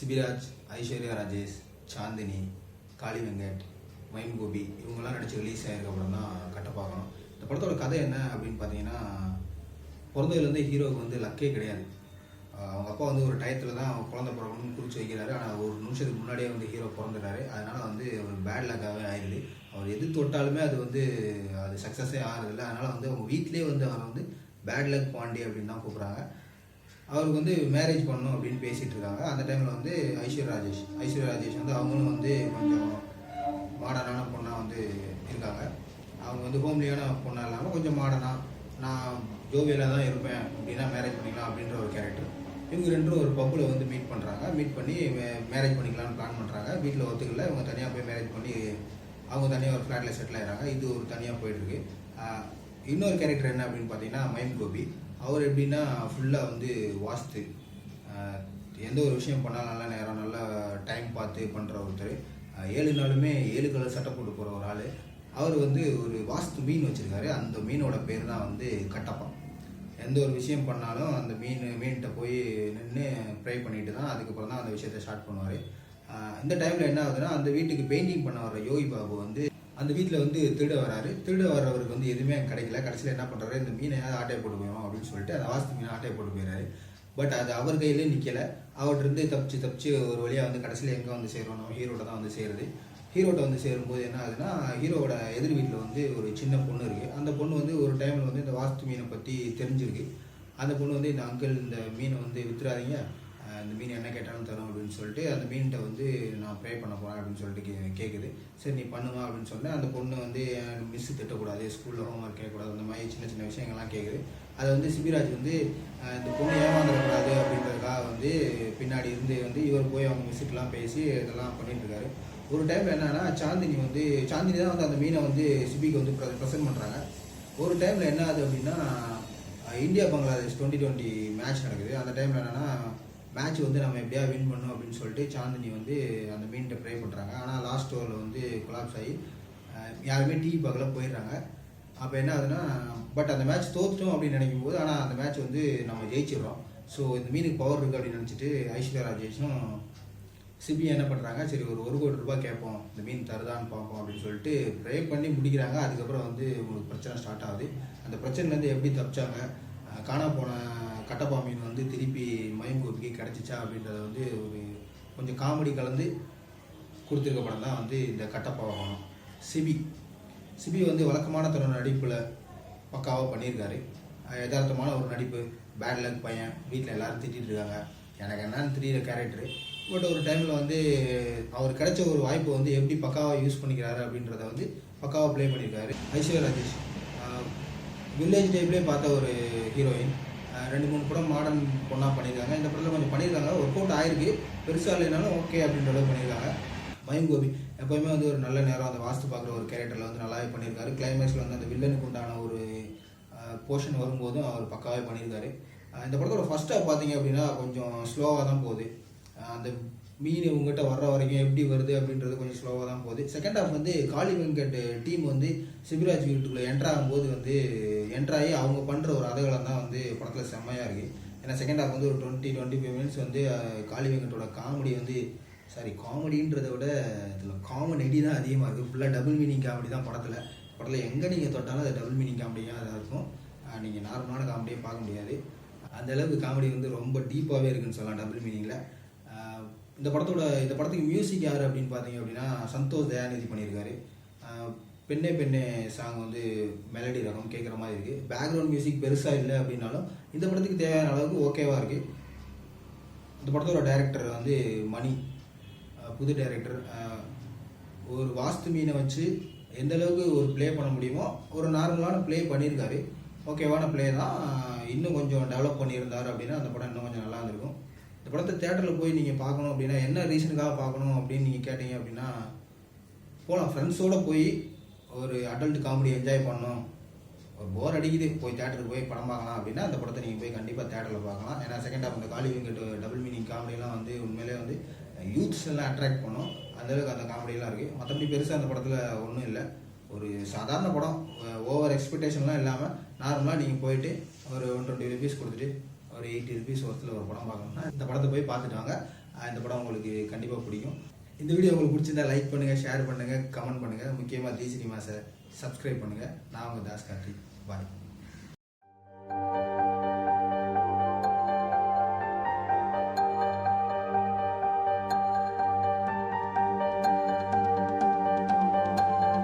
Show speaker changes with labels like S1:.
S1: Sibiraj Aishwarya Rajesh Chandini Kaali Venkat mime Gopi இவங்கெல்லாம் நடிச்சு release ஆகிருக்க படம் தான் பார்க்கணும் இந்த படத்தோட கதை என்ன அப்படின்னு பார்த்தீங்கன்னா பிறந்ததுலேருந்து ஹீரோவுக்கு வந்து லக்கே கிடையாது. அவங்க அப்பா வந்து ஒரு டயத்தில் தான் அவங்க குழந்தை பிறக்கணும்னு குறிச்சு வைக்கிறாரு. ஆனால் ஒரு நிமிஷத்துக்கு முன்னாடியே வந்து ஹீரோ பிறந்துட்டாரு. அதனால் வந்து ஒரு பேட் லக்காகவே ஆயிடுது. அவர் எது தொட்டாலுமே அது வந்து அது சக்ஸஸே ஆகிறதில்ல. அதனால் வந்து அவங்க வீட்டிலே வந்து அவரை வந்து பேட் லக் பாண்டி அப்படின்னு தான் கூப்பிட்றாங்க. அவருக்கு வந்து மேரேஜ் பண்ணணும் அப்படின்னு பேசிகிட்டு இருக்காங்க. அந்த டைமில் வந்து ஐஸ்வர்யா ராஜேஷ். ஐஸ்வர்யா ராஜேஷ் வந்து அவங்களும் வந்து கொஞ்சம் மாடர்னான பொண்ணாக வந்து இருக்காங்க. அவங்க வந்து ஹோம்லியான பொண்ணாக இல்லாமல் கொஞ்சம் மாடர்னாக நான் ஜோவியலாக தான் இருப்பேன் அப்படின்னா மேரேஜ் பண்ணிக்கலாம் அப்படின்ற ஒரு கேரக்டர் இவங்க ரெண்டும் ஒரு பப்பில் வந்து மீட் பண்ணுறாங்க மீட் பண்ணி மேரேஜ் பண்ணிக்கலாம்னு பிளான் பண்ணுறாங்க வீட்டில் ஒத்துக்கல. இவங்க தனியாக போய் மேரேஜ் பண்ணி அவங்க தனியாக ஒரு ஃப்ளாட்டில் செட்டில் ஆகிறாங்க இது ஒரு தனியாக போயிட்டுருக்கு இன்னொரு கேரக்டர் என்ன அப்படின்னு பார்த்தீங்கன்னா மைம் கோபி அவர் எப்படின்னா ஃபுல்லாக வந்து வாஸ்து எந்த ஒரு விஷயம் பண்ணாலும் நல்லா நேரம் நல்லா டைம் பார்த்து பண்ணுற ஒருத்தர். ஏழு நாளுமே ஏழு கலர் சட்டை போட்டு போகிற ஒரு ஆள். அவர் வந்து ஒரு வாஸ்து மீன் வச்சுருக்காரு. அந்த மீனோட பேர் தான் வந்து கட்டப்பா. எந்த ஒரு விஷயம் பண்ணாலும் அந்த மீன் மீன்கிட்ட போய் நின்று ப்ரே பண்ணிட்டு தான் அதுக்கப்புறம் தான் அந்த விஷயத்தை ஸ்டார்ட் பண்ணுவார். இந்த டைமில் என்ன ஆகுதுன்னா அந்த வீட்டுக்கு பெயிண்டிங் பண்ண வர யோகி பாபு வந்து அந்த வீட்டில் வந்து திருட வராரு. திருட வர்றவருக்கு வந்து எதுவுமே அங்கே கிடைக்கல. கடைசியில் என்ன பண்ணுறாரு இந்த மீனை ஏதாவது ஆட்டையை போட்டு போயிடும் அப்படின்னு சொல்லிட்டு அந்த வாஸ்து மீனை ஆட்டையை போட்டு போயிடுறாரு. பட் அது அவர் கையிலே நிற்கலை அவர்கிட்ட தப்பிச்சு தப்பிச்சு ஒரு வழியாக வந்து கடைசியில் எங்கே வந்து சேரணும் நம்ம ஹீரோட தான் வந்து சேருது. ஹீரோட்ட வந்து சேரும்போது என்ன ஆகுதுன்னா ஹீரோவோட எதிர் வீட்டில் வந்து ஒரு சின்ன பொண்ணு இருக்குது அந்த பொண்ணு வந்து ஒரு டைமில் வந்து இந்த வாஸ்து மீனை பற்றி தெரிஞ்சிருக்கு. அந்த பொண்ணு வந்து இந்த அங்கிள் இந்த மீனை வந்து வித்துறாதீங்க. அந்த மீன் என்ன கேட்டாலும் தரும் அப்படின்னு சொல்லிட்டு அந்த மீன்கிட்ட வந்து நான் ப்ரே பண்ண போகிறேன் அப்படின்னு சொல்லிட்டு கே கேட்குது சரி நீ பண்ணுமா அப்படின்னு சொன்னேன். அந்த பொண்ணு வந்து மிஸ் திட்டக்கூடாது ஸ்கூலில் ஹோம்ஒர்க் கேட்கக்கூடாது அந்த மாதிரி சின்ன சின்ன விஷயங்கள்லாம் கேட்குது அதை வந்து சிபிராஜ் வந்து இந்த பொண்ணு ஏமாந்துடக்கூடாது அப்படின்றதுக்காக வந்து பின்னாடி இருந்து வந்து இவர் போய் அவங்க மிஸ்ஸுக்கெலாம் பேசி இதெல்லாம் பண்ணிட்டுருக்காரு ஒரு டைம் என்னன்னா சாந்தினி வந்து சாந்தினி தான் வந்து அந்த மீனை வந்து சிபிக்கு வந்து ப்ரெசென்ட் பண்ணுறாங்க ஒரு டைமில் என்ன ஆகுது அப்படின்னா India Bangladesh twenty twenty match நடக்குது. அந்த டைமில் என்னென்னா மேட்ச் வந்து நம்ம எப்படியா வின் பண்ணோம் அப்படின்னு சொல்லிட்டு சாந்தினி வந்து அந்த மீன்கிட்ட ப்ரே பண்ணுறாங்க ஆனால் லாஸ்ட் ஓவரில் வந்து கொலாப்ஸ் ஆகி யாருமே டிவி பார்க்கல போயிடுறாங்க. அப்போ என்ன ஆகுதுன்னா பட் அந்த மேட்ச் தோத்துட்டோம் அப்படின்னு நினைக்கும் போது ஆனால் அந்த மேட்ச் வந்து நம்ம ஜெயிச்சிடுறோம். ஸோ இந்த மீனுக்கு பவர் இருக்குது அப்படின்னு நினச்சிட்டு ஐஸ்வர்யா ராஜேஷும் சிபி என்ன பண்ணுறாங்க சரி ஒரு ஒரு கோடி ரூபாய் கேட்போம். இந்த மீன் தருதான்னு பார்ப்போம் அப்படின்னு சொல்லிட்டு ப்ரே பண்ணி முடிக்கிறாங்க. அதுக்கப்புறம் வந்து உங்களுக்கு பிரச்சனை ஸ்டார்ட் ஆகுது. அந்த பிரச்சனைலேருந்து எப்படி தப்பிச்சாங்க காணா போன கட்டப்பா மீன் வந்து திருப்பி மயங்கோபிக்கு கிடச்சிச்சா அப்படின்றத வந்து ஒரு கொஞ்சம் காமெடி கலந்து கொடுத்துருக்க படம் தான் வந்து இந்த கட்டப்பா வாகனம். சிபி. சிபி வந்து வழக்கமான தன்னோட நடிப்பில் பக்காவாக பண்ணியிருக்காரு. யதார்த்தமான ஒரு நடிப்பு. பேட் லக் பையன். வீட்டில் எல்லோரும் திட்டிகிட்டு இருக்காங்க. எனக்கு என்னன்னு தெரியல கேரக்டரு பட் ஒரு டைமில் வந்து அவர் கிடைச்ச ஒரு வாய்ப்பை வந்து எப்படி பக்காவாக யூஸ் பண்ணிக்கிறாரு அப்படின்றத வந்து பக்காவாக ப்ளே பண்ணியிருக்காரு. ஐஸ்வர்யா ராஜேஷ். வில்லேஜ் டைப்லேயே பார்த்த ஒரு ஹீரோயின் ரெண்டு மூணு படம் மாடர்ன் பொண்ணாக பண்ணியிருக்காங்க இந்த படத்தில் கொஞ்சம் பண்ணியிருக்காங்க ஒர்க் அவுட் ஆயிருக்கு. பெருசாக இல்லைனாலும் ஓகே அப்படின்ற அளவுக்கு பண்ணியிருக்காங்க மயம் கோபி. எப்போயுமே வந்து ஒரு நல்ல நேரம் அந்த வாஸ்து பார்க்குற ஒரு கேரக்டரில் வந்து நல்லாவே பண்ணியிருக்காரு கிளைமேக்ஸில் வந்து அந்த வில்லனுக்கு உண்டான ஒரு போர்ஷன் வரும்போதும் அவர் பக்காவே பண்ணியிருக்காரு இந்த படத்தோட ஃபஸ்ட்டாக பார்த்தீங்க அப்படின்னா கொஞ்சம் ஸ்லோவாக தான் போகுது. அந்த மீன் உங்ககிட்ட வர்ற வரைக்கும் எப்படி வருது அப்படின்றது கொஞ்சம் ஸ்லோவாக தான் போகுது. செகண்ட் ஹாஃப் வந்து காளி வெங்கட் டீம் வந்து சிவராஜ் வீட்டுக்குள்ளே என்ட்ரு ஆகும்போது வந்து என்ட்ராகி அவங்க பண்ணுற ஒரு அதகலம் தான் வந்து படத்தில் செம்மையாக இருக்குது ஏன்னா செகண்ட் ஹாஃப் வந்து ஒரு டுவெண்ட்டி டுவெண்ட்டி ஃபைவ் மினிட்ஸ் வந்து காளி வெங்கட்டோட காமெடி வந்து சாரி காமெடின்றதை விட இதில் காமெடி தான் அதிகமாக இருக்குது ஃபுல்லாக டபுள் மீனிங் காமெடி தான் படத்தில். படத்தில் எங்கே நீங்கள் தொட்டாலும் அது டபுள் மீனிங் காமெடியாக தான் இருக்கும். நீங்கள் நார்மலான காமெடியே பார்க்க முடியாது. அந்தளவுக்கு காமெடி வந்து ரொம்ப டீப்பாகவே இருக்குன்னு சொல்லலாம் டபுள் மீனிங்கில் இந்த படத்தோட இந்த படத்துக்கு மியூசிக் யார் அப்படின்னு பார்த்தீங்க அப்படின்னா சந்தோஷ் தயாநிதி பண்ணியிருக்காரு. பெண்ணே பெண்ணே சாங் வந்து மெலடி ரகம் கேட்குற மாதிரி இருக்குது பேக்ரவுண்ட் மியூசிக் பெருசாக இல்லை அப்படின்னாலும் இந்த படத்துக்கு தேவையான அளவுக்கு ஓகேவாக இருக்குது இந்த படத்தோட டைரக்டர் வந்து மணி. புது டைரக்டர் ஒரு வாஸ்து மீனை வச்சு எந்த அளவுக்கு ஒரு ப்ளே பண்ண முடியுமோ ஒரு நார்மலான ப்ளே பண்ணியிருக்காரு. ஓகேவான ப்ளே தான். இன்னும் கொஞ்சம் டெவலப் பண்ணியிருந்தார் அப்படின்னா அந்த படம் இன்னும் கொஞ்சம் நல்லா இருந்திருக்கும். இந்த படத்தை தேட்டரில் போய் நீங்கள் பார்க்கணும் அப்படின்னா என்ன ரீசனுக்காக பார்க்கணும் அப்படின்னு நீங்கள் கேட்டீங்க அப்படின்னா போகலாம் ஃப்ரெண்ட்ஸோடு போய் ஒரு அடல்ட் காமெடி என்ஜாய் பண்ணணும். ஒரு போர் அடிக்குது. போய் தேட்டருக்கு போய் படம் பார்க்கலாம் அப்படின்னா அந்த படத்தை நீங்கள் போய் கண்டிப்பாக தேட்டரில் பார்க்கலாம். ஏன்னா செகண்ட் ஹாஃப் இந்த காலி டபுள் மீனிங் காமெடியெலாம் வந்து உண்மையிலே வந்து யூத்ஸ் எல்லாம் அட்ராக்ட் பண்ணும். அந்தளவுக்கு அந்த காமெடியெல்லாம் இருக்குது மற்றபடி பெருசாக அந்த படத்தில் ஒன்றும் இல்லை. ஒரு சாதாரண படம் ஓவர் எக்ஸ்பெக்டேஷன்லாம் இல்லாமல் நார்மலாக நீங்கள் போயிட்டு ஒரு ஒன் டுவெண்ட்டி ருபீஸ் கொடுத்துட்டு ஒரு எயிட்டி ருபீஸ் ஒருத்தில் ஒரு படம் பார்க்கணும்னா இந்த படத்தை போய் பார்த்துட்டு வாங்க. இந்த படம் உங்களுக்கு கண்டிப்பாக பிடிக்கும். இந்த வீடியோ உங்களுக்கு பிடிச்சிருந்தா லைக் பண்ணுங்கள் ஷேர் பண்ணுங்கள் கமெண்ட் பண்ணுங்கள் முக்கியமாக தி சினிமாஸை சப்ஸ்கிரைப் பண்ணுங்கள் நான் உங்கள் தாஸ் கார்த்தி பாய்